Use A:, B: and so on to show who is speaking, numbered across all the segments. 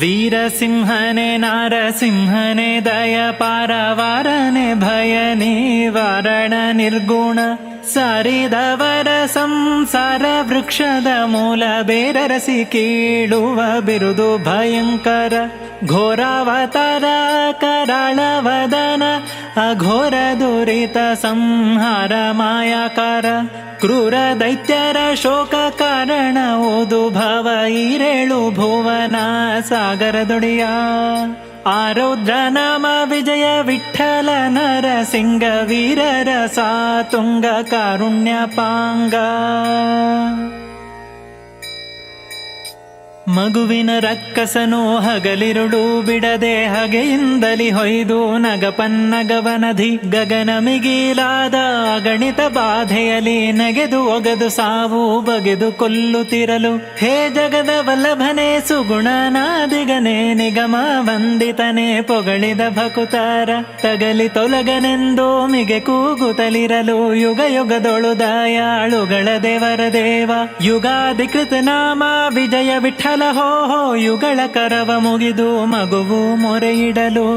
A: ವೀರಸಿಂಹನೆ ನಾರಸಿಂಹನೆ ದಯ ಪಾರವಾರನೆ ಭಯ ನಿವಾರಣ ನಿರ್ಗುಣ ಸಾರಿದವರ ಸಂಸಾರ ವೃಕ್ಷದ ಮೂಲ ಬೇರರಸಿ ಕೀಳುವ ಬಿರುದು ಭಯಂಕರ ಘೋರಾವತಾರ ಕರಾಳವದನ ಅಘೋರ ದುರಿತ ಸಂಹಾರ ಮಾಯಾಕಾರ ಕ್ರೂರ ದೈತ್ಯರ ಶೋಕ ಕಾರಣ ಓದು ಭವ ಈರೇಳು ಭುವನ ಸಾಗರದೊಡೆಯ ಆರೌದ್ರ ನಾಮ ವಿಜಯ ವಿಠಲ ನರಸಿಂಗ ವೀರರ ಸಾತುಂಗ ಕಾರುಣ್ಯ ಪಾಂಗ ಮಗುವಿನ ರಕ್ಕಸನು ಹಗಲಿರುಳು ಬಿಡದೆ ಹಗೆಯಿಂದಲಿ ಹೊಯ್ದು ನಗಪನ್ನಗವನಧಿ ಗಗನ ಮಿಗಿಲಾದ ಗಣಿತ ಬಾಧೆಯಲಿ ನಗೆದು ಒಗದು ಸಾವು ಬಗೆದು ಕೊಲ್ಲುತ್ತಿರಲು ಹೇ ಜಗದ ವಲ್ಲಭನೆ ಸುಗುಣನಾದಿಗನೆ ನಿಗಮ ವಂದಿತನೆ ಪೊಗಳಿದ ಭಕುತಾರ ತಗಲಿ ತೊಲಗನೆಂದು ಮಿಗೆ ಕೂಗುತ್ತಲಿರಲು ಯುಗ ಯುಗದೊಳು ದಯಾಳುಗಳ ದೇವರ ದೇವ ಯುಗಾಧಿಕೃತ ನಾಮ ವಿಜಯ ವಿಠಲ ಹೋ ಹೋ ಯುಗಳ ಕರವ ಮುಗಿದು ಮಗುವು ಮೊರೆಯಿಡಲು.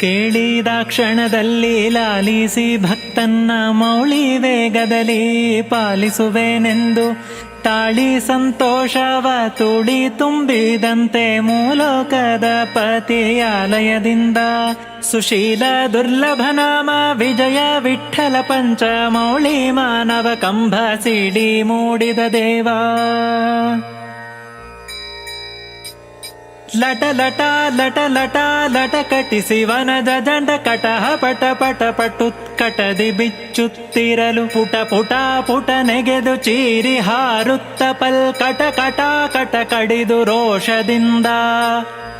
A: ಕೇಳಿದ ಕ್ಷಣದಲ್ಲಿ ಲಾಲಿಸಿ ಭಕ್ತನ್ನ ಮೌಳಿ ವೇಗದಲ್ಲಿ ಪಾಲಿಸುವೆನೆಂದು ತಾಳಿ ಸಂತೋಷವ ತುಡಿ ತುಂಬಿದಂತೆ ಮೂಲೋಕದ ಪತಿಯಾಲಯದಿಂದ ಸುಶೀಲ ದುರ್ಲಭ ನಾಮ ವಿಜಯ ವಿಠಲ ಪಂಚ ಮೌಳಿ ಮಾನವ ಕಂಬ ಸಿಡಿ ಮೂಡಿದ ದೇವಾ. ಲಟ ಲಟ ಲಟ ಲಟ ಲಟ ಕಟಿಸಿ ವನದ ದಂಡ ಕಟಹ ಪಟ ಪಟ ಪಟುತ್ಕಟದಿ ಬಿಚ್ಚುತ್ತಿರಲು ಪುಟ ಪುಟ ಪುಟ ನೆಗೆದು ಚೀರಿ ಹಾರುತ್ತ ಪಲ್ ಕಟ ಕಟ ಕಟ ಕಡಿದು ರೋಷದಿಂದ.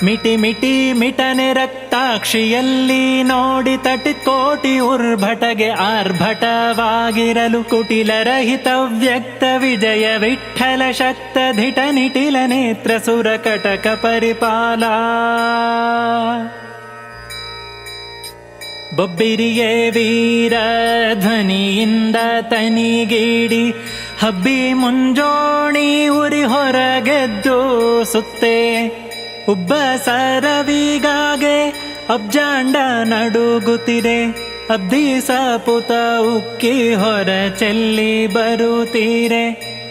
A: ಮಿಟಿ ಮಿಟಿ ಮಿಟನೆ ರಕ್ತಾಕ್ಷಿಯಲ್ಲಿ ನೋಡಿ ತಟಿ ಕೋಟಿ ಉರ್ಭಟಗೆ ಆರ್ಭಟವಾಗಿರಲು ಕುಟಿಲರಹಿತ ವ್ಯಕ್ತ ವಿಜಯ ವಿಠಲ ಶಕ್ತ ಧಿಟ ನಿಟಿಲ ನೇತ್ರ ಸುರ ಕಟಕ ಪರಿಪಾಲ ಬೊಬ್ಬಿರಿಗೆ ವೀರ ಧ್ವನಿಯಿಂದ ತನಿಗೀಡಿ, ಹಬ್ಬಿ ಮುಂಜೋಣಿ ಉರಿ ಹೊರಗೆದ್ದು ಸುತ್ತೆ. ಉಬ್ಬ ಸರವಿಗಾಗೆ ಅಬ್ಜಾಂಡ ನಡುಗುತ್ತಿದೆ, ಅಬ್ದಿ ಸಪುತ ಉಕ್ಕಿ ಹೊರ ಚೆಲ್ಲಿ ಬರುತ್ತೀರೆ.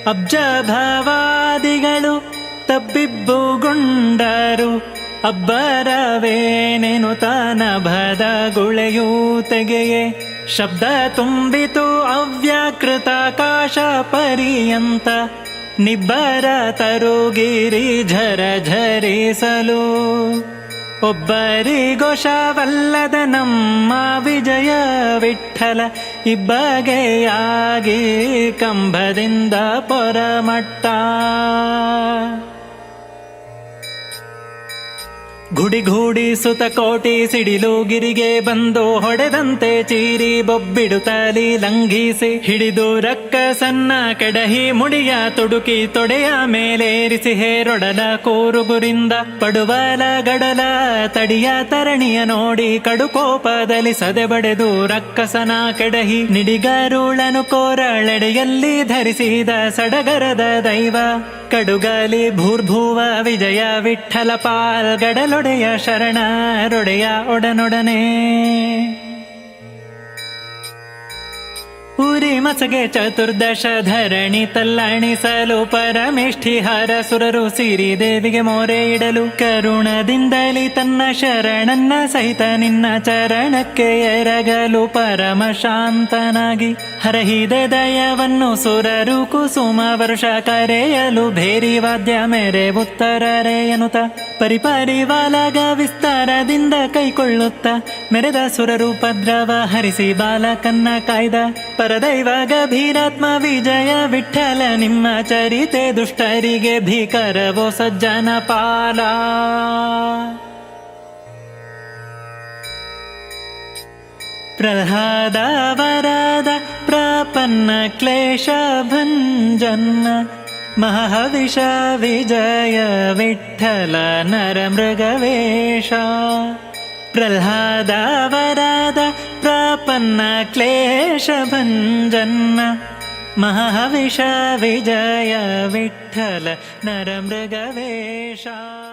A: ಅಬ್ಜ ಭವಾದಿಗಳು ತಬ್ಬಿಬ್ಬುಗೊಂಡರು ಅಬ್ಬರವೇನೆನು ತಾನ ಭದ ಗುಳೆಯೂ ತೆಗೆಯೇ ಶಬ್ದ ತುಂಬಿತು ಅವ್ಯಾಕೃತ ಕಾಶ ಪರ್ಯಂತ ನಿಬ್ಬರ ತರುಗಿರಿ ಝರ ಝರಿಸಲು. ಒಬ್ಬರಿಗೊಶವಲ್ಲದ ನಮ್ಮ ವಿಜಯ ವಿಠಲ ಇಬ್ಬಗೆಯಾಗಿ ಕಂಬದಿಂದ ಪೊರಮಟ್ಟ. ಗುಡಿಗೂಡಿ ಸುತ ಕೋಟಿ ಸಿಡಿಲು ಗಿರಿಗೆ ಬಂದು ಹೊಡೆದಂತೆ ಚೀರಿ ಬೊಬ್ಬಿಡು ತಾಲಿ ಲಂಘಿಸಿ ಹಿಡಿದು ರಕ್ಕಸನ್ನ ಕಡಹಿ ಮುಡಿಯ ತುಡುಕಿ ತೊಡೆಯ ಮೇಲೇರಿಸಿ ಹೇರೊಡಲ ಕೂರುಗುರಿಂದ ಪಡುವಲ ಗಡಲ ತಡಿಯ ತರಣಿಯ ನೋಡಿ ಕಡುಕೋಪದಲ್ಲಿ ಸದೆ ಬಡೆದು ರಕ್ಕಸನ ಕೆಡಹಿ ನಿಡಿಗರುಳನು ಕೋರಳೆಡೆಯಲ್ಲಿ ಧರಿಸಿದ ಸಡಗರದ ದೈವ. ಕಡುಗಲಿ ಭೂರ್ಭುವ ವಿಜಯ ವಿಠಲ ಪಾಲ್ ಗಡಲೊಡೆಯ ಶರಣರೊಡೆಯ ಒಡನೊಡನೆ. ಮಸಗೆ ಚತುರ್ದಶ ಧರಣಿ ತಲ್ಲಣಿಸಲು ಪರಮೇಷ್ಠಿ ಹರ ಸುರರು ಸಿರಿ ದೇವಿಗೆ ಮೋರೆ ಇಡಲು ಕರುಣದಿಂದಲಿ ತನ್ನ ಶರಣನ್ನ ಸಹಿತ ನಿನ್ನ ಚರಣಕ್ಕೆ ಎರಗಲು ಪರಮ ಶಾಂತನಾಗಿ ಹರಹಿದೆ ದಯವನ್ನು ಸುರರು ಕುಸುಮ ವರುಷ ಕರೆಯಲು ಭೇರಿ ವಾದ್ಯ ಮೇರೆ ಉತ್ತರರೆ ಎನ್ನುತ್ತ ಪರಿಪರಿವಾಲಗ ವಿಸ್ತಾರದಿಂದ ಕೈಕೊಳ್ಳುತ್ತ ಮೆರೆದ ಸುರರು ಪದ್ರವ ಹರಿಸಿ ಬಾಲಕನ್ನ ಕಾಯ್ದ ಪರದೈವ ಗಭೀರಾತ್ಮ ವಿಜಯ ವಿಠಲ ನಿಮ್ಮ ಚರಿತೆ ದುಷ್ಟರಿಗೆ ಭೀಕರವೋ ಸಜ್ಜನ ಪಾಲ ಪ್ರಹ್ಲಾದ ವರದ ಪ್ರಪನ್ನ ಕ್ಲೇಶ ಭಂಜನ್ನ ಮಹಾವಿಷ ವಿಜಯ ವಿಠಲ ನರ ಮೃಗವೇಷ पन्न क्लेशभञ्जन्न। महविष विजय विठ्ठल नरमृगवेषा।